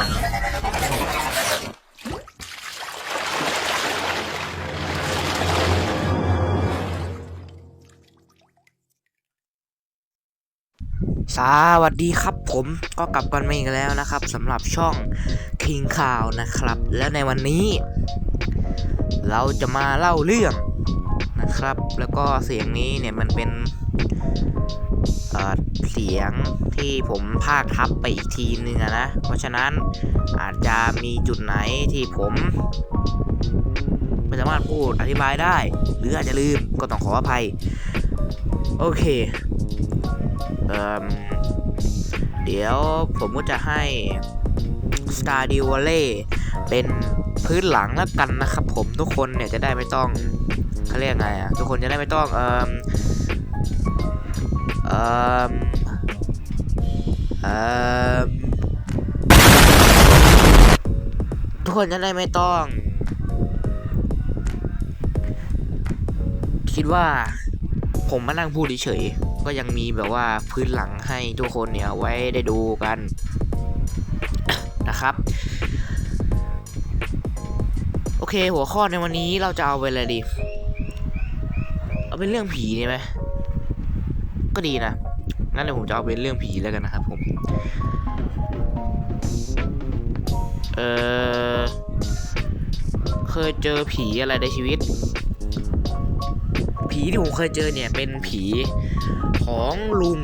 สวัสดีครับผมก็กลับกันมาอีกแล้วนะครับสำหรับช่อง King ข่าวนะครับ แล้วในวันนี้ เราจะมาเล่าเรื่องนะครับ แล้วก็เสียงนี้เนี่ยมันเป็น เสียงที่ผมพากทับไปอีกทีนึงนะ เพราะฉะนั้นอาจจะมีจุดไหนที่ผมไม่สามารถพูดอธิบายได้ หรืออาจจะลืมก็ต้องขออภัย โอเคเอ่มเดี๋ยวผมก็จะให้ Star d e v a l l e y เป็นพื้นหลังแล้วกันนะครับผมทุกคนเนี่ยจะได้ไม่ต้องเขาเรียกไงอะทุกคนจะได้ไม่ต้องเอ่อ มเอ่มทุกคนจะได้ไม่ต้อง คิดว่า ผมมานั่งพูดเฉยๆก็ยังมีแบบว่าพื้นหลังให้ทุกคนเนี่ยไว้ได้ดูกัน นะครับ โอเค หัวข้อในวันนี้เราจะเอาไปอะไรดี เอาเป็นเรื่องผีดีไหม ก็ดีนะงั้นเดี๋ยวผมจะเอาเป็นเรื่องผีแล้วกันนะครับผม เออเคยเจอผีอะไรในชีวิต ผีที่ผมเคยเจอเนี่ยเป็นผีของลุง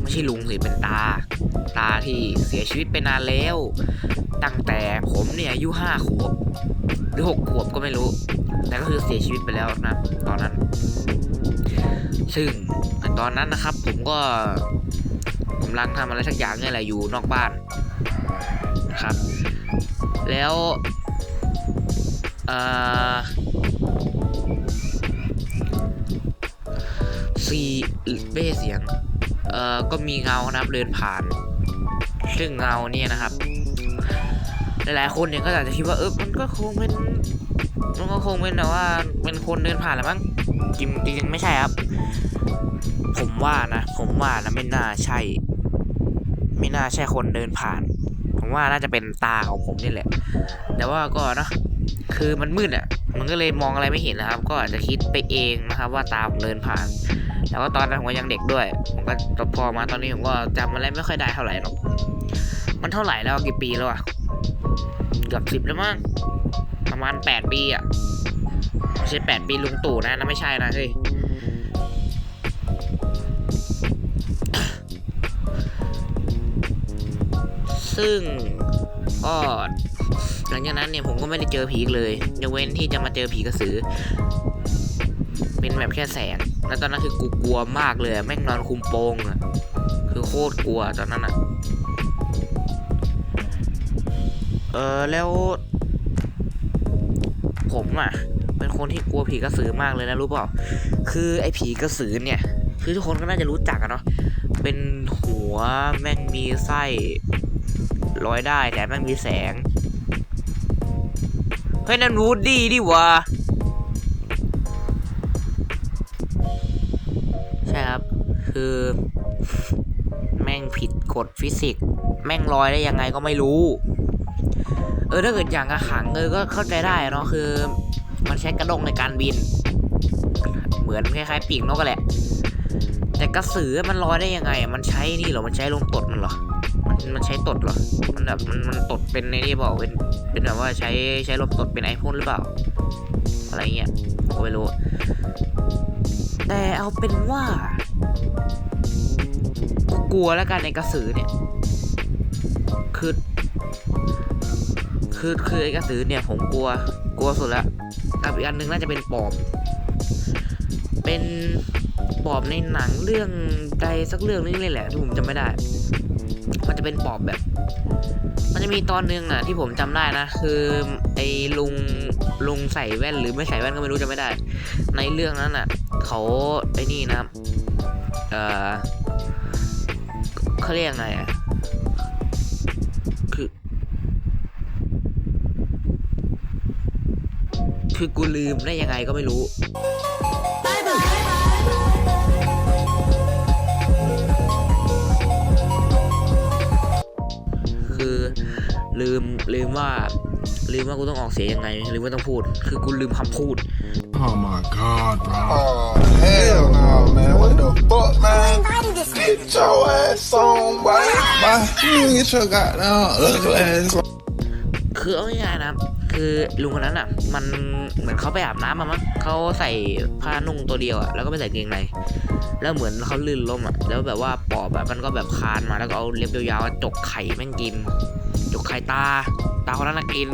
ไม่ใช่ลุงสิเป็นตา ตาที่เสียชีวิตไปนานแล้ว ตั้งแต่ผมเนี่ยอายุห้าขวบ รือหกขวบก็ไม่รู้ แต่ก็คือเสียชีวิตไปแล้วนะตอนนั้น ซึ่งตอนนั้นนะครับ ผมก็กำลังทำอะไรสักอย่างเนี่ยแหละอยู่นอกบ้านนะครับ แล้วซีไม่ใช่เสียง เอ่อ ก็มีเงานะครับเดินผ่าน ซึ่งเงาเนี่ยนะครับ หลายๆคนเนี่ยก็อาจจะคิดว่าเออมันก็คงเป็นมันก็คงเป็นแต่ว่าเป็นคนเดินผ่านแหละมั้งจริงจริงๆไม่ใช่ครับ ผมว่านะผมว่านะไม่น่าใช่ ไม่น่าใช่คนเดินผ่าน ผมว่าน่าจะเป็นตาของผมนี่แหละ แต่ว่าก็เนอะคือมันมืดอะ มันก็เลยมองอะไรไม่เห็นนะครับ ก็อาจจะคิดไปเองนะครับว่าตาผมเดินผ่าน แล้วก็ตอนนั้นผมก็ยังเด็กด้วย ผมก็ตพอมาตอนนี้ผมก็จำอะไรไม่ค่อยได้เท่าไหร่หรอก มันเท่าไหร่แล้วกี่ปีแล้วอะ เกือบสิบแล้วมั้งประมาณแปดปีอะไม่ใช่แปดปีลุงตู่นะนั่นไม่ใช่นะเฮ้ยซึ่งก็หลังจากนั้นเนี่ยผมก็ไม่ได้เจอผีเลยยกเว้นที่จะมาเจอผีกระสือ เป็นแบบแค่แสง แล้วตอนนั้นคือกูกลัวมากเลย แม่งนอนคุมโปงอะคือโคตรกลัวตอนนั้นอะ ออแล้ว ผมอะเป็นคนที่กลัวผีกระสือมากเลยนะรู้เปล่า คือไอ้ผีกระสือเนี่ย คือทุกคนก็น่าจะรู้จักอะเนาะ เป็นหัวแม่งมีไส้ลอยได้แต่แม่งมีแสง เฮ้ยนั่นวูดดี้ดิวะใช่ครับ คือแม่งผิดกฎฟิสิกส์แม่งลอยได้ยังไงก็ไม่รู้ เออถ้าเกิดอย่างกระขังเออก็เข้าใจได้เนาะคือ มันใช้กระดงในการบิน เหมือนคล้ายๆปีกนกกันแหละ แต่กระสือมันลอยได้ยังไงอะมันใช้นี่เหรอมันใช้ลมตดมันเหรอมันมันใช้ตดเหรอมันแบบมันมันตดเป็นในนี่เปล่าเป็นเป็นแบบว่าใช้ใช้ลมตดเป็นไอพ่นหรือเปล่า อะไรเงี้ยก็ไม่รู้ แต่เอาเป็นว่ากูกลัวแล้วกันในกระสือเนี่ย คือคือคือไอ้กระสือเนี่ยผมกลัวกลัวสุดละกับอีกอันหนึ่งน่าจะเป็นปอบ เป็นปอบในหนังเรื่องใดสักเรื่องนึงเลยแหละที่ผมจำไม่ได้ มันจะเป็นปอบแบบ มันจะมีตอนหนึงอะที่ผมจำได้นะ คือไอ้ลุงลุงใส่แว่นหรือไม่ใส่แว่นก็ไม่รู้จำไม่ได้ ในเรื่องนั้นอะเขาไอ้นี่นะเออเขาเรียกไงอะ คือกูลืมได้ยังไงก็ไม่รู้คือลืมลืมว่าลืมว่ากูต้องออกเสียงยังไงลืมว่าต้องพูด คือกูลืมคำพูด Oh my god, bro. Oh, hell no, man. What the fuck, man? invited this Get your ass on, boy. Bye. You get your goddamn ugly ass on. คือเอาง่ายๆนะ คือลุงคนนั้นอะ มันเหมือนเขาไปอาบน้ำมามั้งเขาใส่ผ้านุ่งตัวเดียวอะแล้วก็ไม่ใส่เกงในแล้วเหมือนเขาลื่นล้มอะแล้วแบบว่าปอบแบบมันก็แบบคานมาแล้วก็เอาเล็บยาวๆจกไข่แม่งกินจกไข่ตา ตาคนนั้นกิน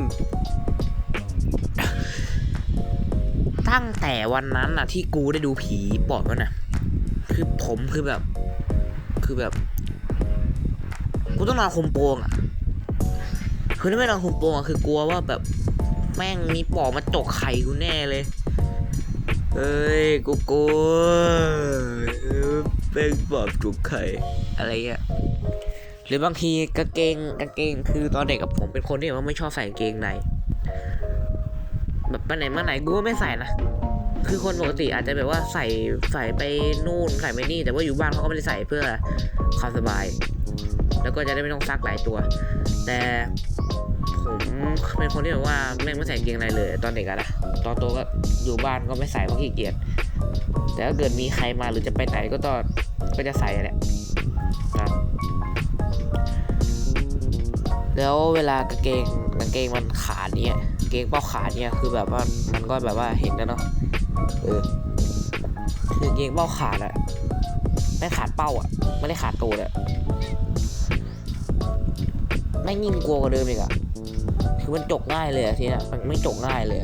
ตั้งแต่วันนั้นอะ ที่กูได้ดูผีปอบมันอะ คือผมคือแบบ คือแบบกูต้องนอนคุมโปงอะคือไม่นอนคุมโปงอะคือกลัวว่าแบบ แม่งมีปอบมาจกไข่กูแน่เลยเอ้ยกูกลัวเป็นปอบจกไข่อะไรเงี้ยหรือบางทีกางเกงกางเกงคือตอนเด็กกับผมเป็นคนที่แบบว่าไม่ชอบใส่กางเกงในแบบไปไหนมาไหนกูก็ไม่ใส่นะคือคนปกติอาจจะแบบว่าใส่ใส่ไปนู่นใส่ไปนี่ แต่ว่าอยู่บ้านเขาก็ไม่ได้ใส่เพื่อความสบาย แล้วก็จะได้ไม่ต้องซักหลายตัว แต่ ผมเป็นคนที่แบบว่าแม่งไม่ใส่เกงเกงในเลย ตอนเด็กอะนะตอนโตก็อยู่บ้านก็ไม่ใส่เพราะขี้เกียจแต่ถ้าเกิดมีใครมาหรือจะไปไหนก็ต้องก็จะใส่แหละครับแล้วเวลากางเกงกางเกงมันขาดเนี่ยเกงเป้าขาดเนี่ยคือแบบว่ามันก็แบบว่าเห็นนะเนาะเออคือเกงเป้าขาดอะไม่ขาดเป้าอะไม่ได้ขาดตัวเลยแม่ยิ่งกลัวกว่าเดิมอีกอะ คือมันจกง่ายเลยทีนี้มันไม่จกง่ายเลย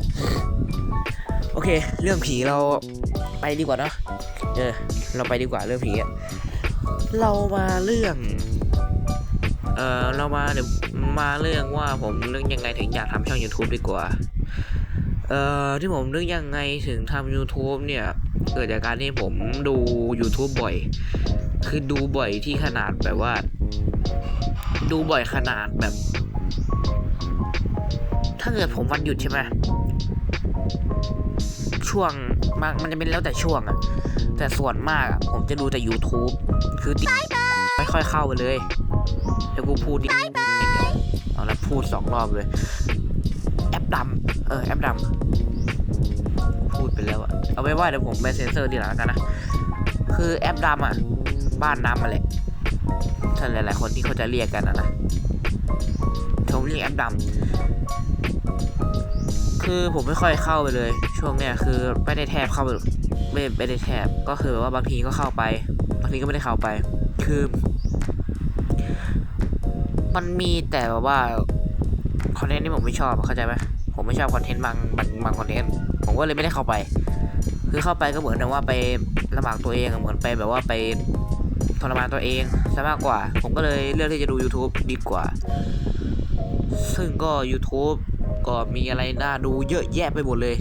โอเค เรื่องผีเราไปดีกว่าเนอะเออเราไปดีกว่าเรื่องผีอะเรามาเรื่องเออเรามาเดี๋ยวมาเรื่องว่าผมเรื่องยังไงถึงอยากทำช่อง YouTube ดีกว่าเอ่อที่ผมเรื่องยังไงถึงทำ YouTube เนี่ยเกิดจากการที่ผมดู YouTube บ่อย คือดูบ่อยที่ขนาดแบบว่า ดูบ่อยขนาดแบบ เกิดผมวันหยุดใช่ไหมช่วงมันมันจะเป็นแล้วแต่ช่วงอะแต่ส่วนมากอะผมจะดูแต่ YouTube คือติไม่ค่อยเข้าไปเลยเดี๋ยวกูพูดดิเอาแล้วพูดสองรอบเลย แอปดำเออแอปดำพูดไปแล้วอะเอาไว้ว่าเดี๋ยวผมไปเซ็นเซอร์ทีหลังกันนะ คือแอปดำอะบ้านดำมาแหละถ้านหลาย ๆ คนที่เขาจะเรียกกันนะนะผมเรียกแอปดำ คือผมไม่ค่อยเข้าไปเลย ช่วงเนี้ยคือไม่ได้แทบเข้าไปไม่ไม่ได้แทบก็คือว่าบางทีก็เข้าไป บางทีก็ไม่ได้เข้าไป คือ มันมีแต่แบบว่าคอนเทนต์ที่ผมไม่ชอบเข้าใจไหมผมไม่ชอบคอนเทนต์บางบางบางคอนเทนต์ผมก็เลยไม่ได้เข้าไป คือเข้าไปก็เหมือนกับว่าไปลำบากตัวเองเหมือนไปแบบว่าไปทรมานตัวเองซะมากกว่า ผมก็เลยเลือกที่จะดู YouTube ดีกว่า ซึ่งก็ YouTube ก็มีอะไรน่าดูเยอะแยะไปหมดเลย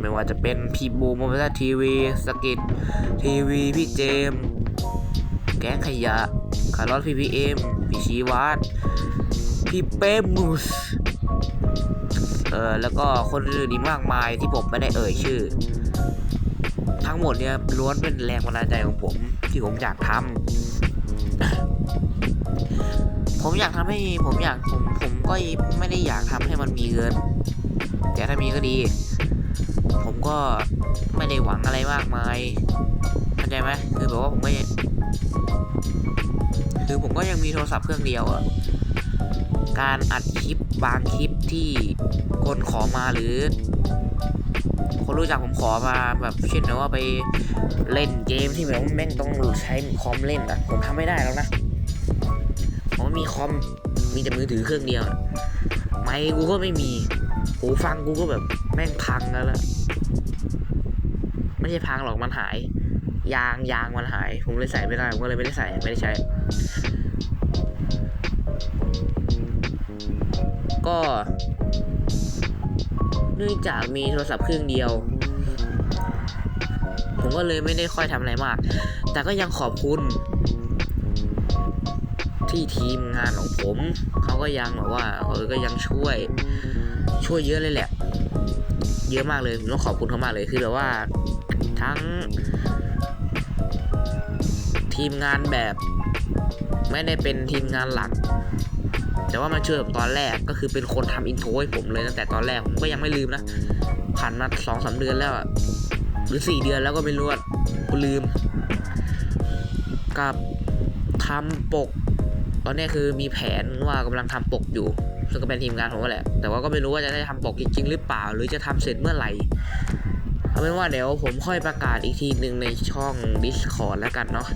ไม่ว่าจะเป็นพี่บูมอมตาทีวีสกิททีวีพี่เจมส์แก๊งขยะคาร์ลอสพีพีเอ็มพี่ชีวัตพี่เป้มูสเออแล้วก็คนอื่นอีกมากมายที่ผมไม่ได้เอ่ยชื่อ ทั้งหมดเนี่ยล้วนเป็นแรงบันดาลใจของผมที่ผมอยากทำผมอยากทำให้ผมอยากผมผม ก็ไม่ได้อยากทำให้มันมีเงิน แต่ถ้ามีก็ดี ผมก็ไม่ได้หวังอะไรมากมายเข้าใจไหมคือแบบว่าผมก็ยังคือผมก็ยังมีโทรศัพท์เครื่องเดียวอะการอัดคลิปบางคลิปที่คนขอมาหรือ คนรู้จักผมขอมาแบบเช่นว่าไปเล่นเกมที่แบบแม่งต้องใช้คอมเล่นอะผมทำไม่ได้แล้วนะผมไม่มีคอม มีแต่มือถือเครื่องเดียว ไมค์กูก็ไม่มี หูฟังกูก็แบบแม่งพังแล้วล่ะ ไม่ใช่พังหรอกมันหาย ยางยางมันหาย ผมเลยใส่ไม่ได้ ผมก็เลยไม่ได้ใส่ไม่ได้ใช้ ก็เนื่องจากมีโทรศัพท์เครื่องเดียว ผมก็เลยไม่ได้ค่อยทำอะไรมาก แต่ก็ยังขอบคุณ ที่ทีมงานของผมเขาก็ยังแบบว่าเออก็ยังช่วยช่วยเยอะเลยแหละ เยอะมากเลยผมต้องขอบคุณเขามากเลยคือแบบว่าทั้ง ทีมงานแบบ ไม่ได้เป็นทีมงานหลัก แต่ว่ามันช่วยผมตอนแรกก็คือเป็นคนทำอินโทรให้ผมเลยตั้งแต่ตอนแรกผมก็ยังไม่ลืมนะผ่านมาสองสามเดือนแล้วหรือสี่เดือนแล้วก็ไม่รู้อะกูลืม กับทำปก อนนี้คือมีแผนว่ากำลังทำปกอยู่ ซึ่งก็เป็นทีมงานผมแหละ แต่ว่าก็ไม่รู้ว่าจะได้ทำปกจริง ๆ หรือเปล่า หรือจะทำเสร็จเมื่อไหร่เอาเป็นว่าเดี๋ยวผมค่อยประกาศอีกทีหนึ่งในช่อง Discord แล้วกันเนาะ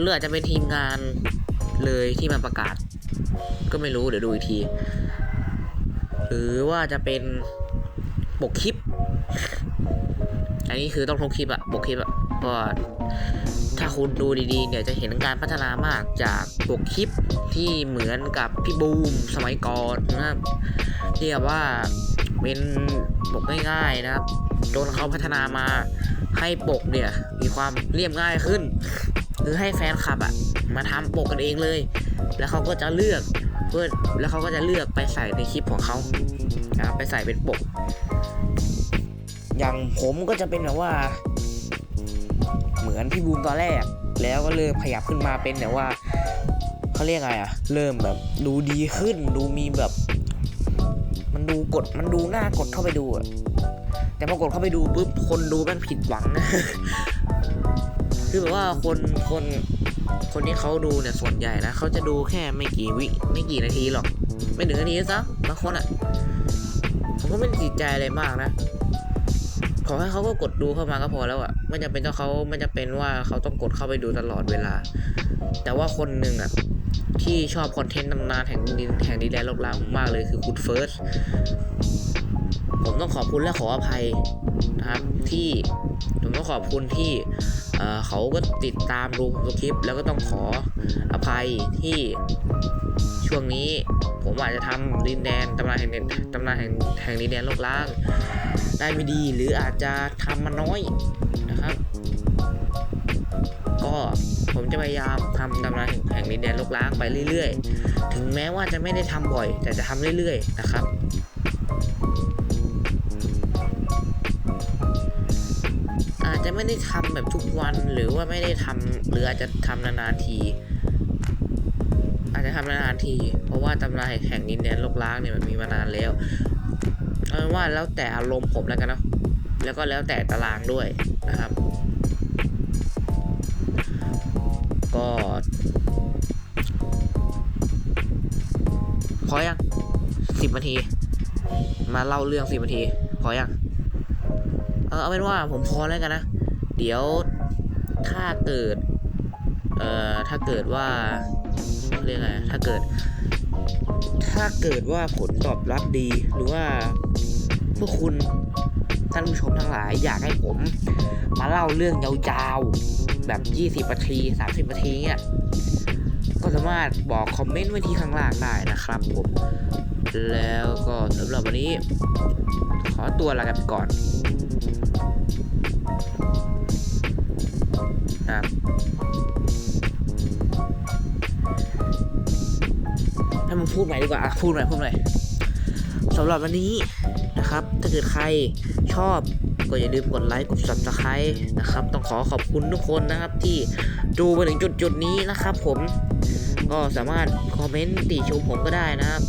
เลืออาจจะเป็นทีมงานเลยที่มาประกาศ ก็ไม่รู้เดี๋ยวดูอีกที หรือว่าจะเป็นปกคลิป อันนี้คือต้องทงคลิปอะปกคลิปอะก็ ถ้าคุณดูดีๆเนี่ยจะเห็นการพัฒนามากจากปกคลิปที่เหมือนกับพี่บูมสมัยก่อนนะครับที่แบบว่าเป็นปกง่ายๆนะครับจนเขาพัฒนามาให้ปกเนี่ยมีความเรียบง่ายขึ้นคือให้แฟนคลับอะมาทำปกกันเองเลย แล้วเขาก็จะเลือกเพื่อแล้วเขาก็จะเลือกไปใส่ในคลิปของเขานะไปใส่เป็นปก อย่างผมก็จะเป็นแบบว่า เหมือนพี่บูมตอนแรก แล้วก็เริ่มขยับขึ้นมาเป็นแบบว่าเขาเรียกไงอะเริ่มแบบดูดีขึ้นดูมีแบบ มันดูกดมันดูน่ากดเข้าไปดูอะแต่พอกดเข้าไปดูปุ๊บคนดูม่งผิดหวังคือแบบว่าคนคนคนที่เขาดูเนี่ยส่วนใหญ่นะเขาจะดูแค่ไม่กี่วิไม่กี่นาทีหรอก ไม่ถึงนาทีซะบางคนอะผมก็ไม่ติดใจอะไรมากนะ ขอให้เขาก็กดดูเข้ามาก็พอแล้วอะไม่จำเป็นต้องเขาไม่จำเป็นว่าเขาต้องกดเข้าไปดูตลอดเวลา แต่ว่าคนหนึ่งอะที่ชอบคอนเทนต์ตำนานแห่งดินแห่งดินแดนโลกล้างมากเลยคือคุณเฟิร์สผมต้องขอบคุณและขออภัยนะครับที่ผมต้องขอบคุณที่เเขาก็ติดตามดูผมทุกคลิป แล้วก็ต้องขออภัยที่ช่วงนี้ผมอาจจะทำดินแดนตำนานแห่งตำนานแห่งแห่งดินแดนโลกล้าง ได้ไม่ดีหรืออาจจะทำมาน้อยนะครับ ก็ผมจะพยายามทำตำนานแห่งดินแดนลกล้างไปเรื่อยๆ ถึงแม้ว่าจะไม่ได้ทำบ่อย แต่จะทำเรื่อยๆ นะครับอาจจะไม่ได้ทำแบบทุกวันหรือว่าไม่ได้ทำหรืออาจจะทำนานๆที อาจจะทำนานๆที เพราะว่าตำนานแห่งดินแดนโลกล้างเนี่ยมันมีมานานแล้ว เอาเป็นว่าแล้วแต่อารมณ์ผมแล้วกันเนาะแล้วก็แล้วแต่ตารางด้วยนะครับ ก็พอยังสิบนาที มาเล่าเรื่องสิบนาทีพอยังเออเอาเป็นว่าผมพอแล้วกันนะ เดี๋ยวถ้าเกิด เอ่อ ถ้าเกิดว่าเรียกไงถ้าเกิด ถ้าเกิดว่าผลตอบรับดีหรือว่า พวกคุณท่านผู้ชมทั้งหลายอยากให้ผม มาเล่าเรื่องยาวๆ แบบ 20นาที 30นาทีเนี่ยก็สามารถบอกคอมเมนต์ไว้ที่ข้างล่างได้นะครับผม แล้วก็สำหรับวันนี้ ขอตัวลากันไปก่อนนะครับให้มึงพูดใหม่ดีกว่า พูดใหม่พูดใหม่สำหรับวันนี้ นะครับ ถ้าเกิดใครชอบก็อย่าลืมกดไลค์กด subscribe นะครับ ต้องขอขอบคุณทุกคนนะครับที่ดูมาถึงจุดจุดนี้นะครับ ผมก็สามารถคอมเมนต์ติชมผมก็ได้นะครับ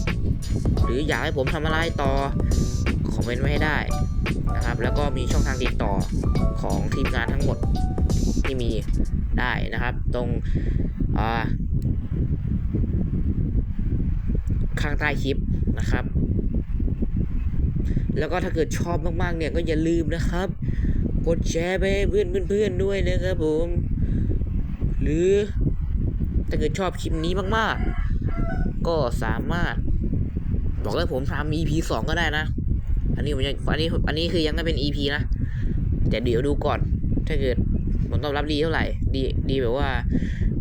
หรืออยากให้ผมทำอะไรต่อคอมเมนต์ไว้ให้ได้นะครับ แล้วก็มีช่องทางติดต่อของทีมงานทั้งหมดที่มีได้นะครับ ตรงอ่าข้างใต้คลิปนะครับ แล้วก็ถ้าเกิดชอบมากๆเนี่ยก็อย่าลืมนะครับ กดแชร์ไปเพื่อนเพื่อนๆด้วยนะครับผม หรือถ้าเกิดชอบคลิปนี้มากๆ ก็สามารถ บอกให้ผมทำ EP สองก็ได้นะ อันนี้ผมยังอันนี้อันนี้คือยังไม่เป็น EP นะแต่เดี๋ยวดูก่อน ถ้าเกิดผลตอบรับดีเท่าไหร่ ดีดีแบบว่า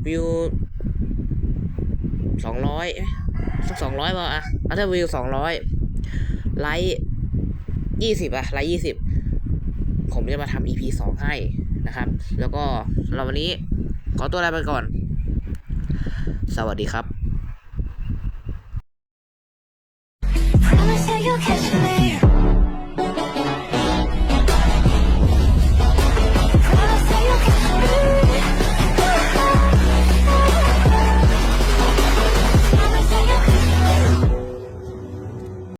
วิวสองร้อยสักสองร้อยป่ะอะเอาถ้าวิวสองร้อยไลค์ ยี่สิบอะไลค์ยี่สิบผมจะมาทำ EP สองให้นะครับ แล้วก็เราวันนี้ขอตัวลาไปก่อน สวัสดีครับ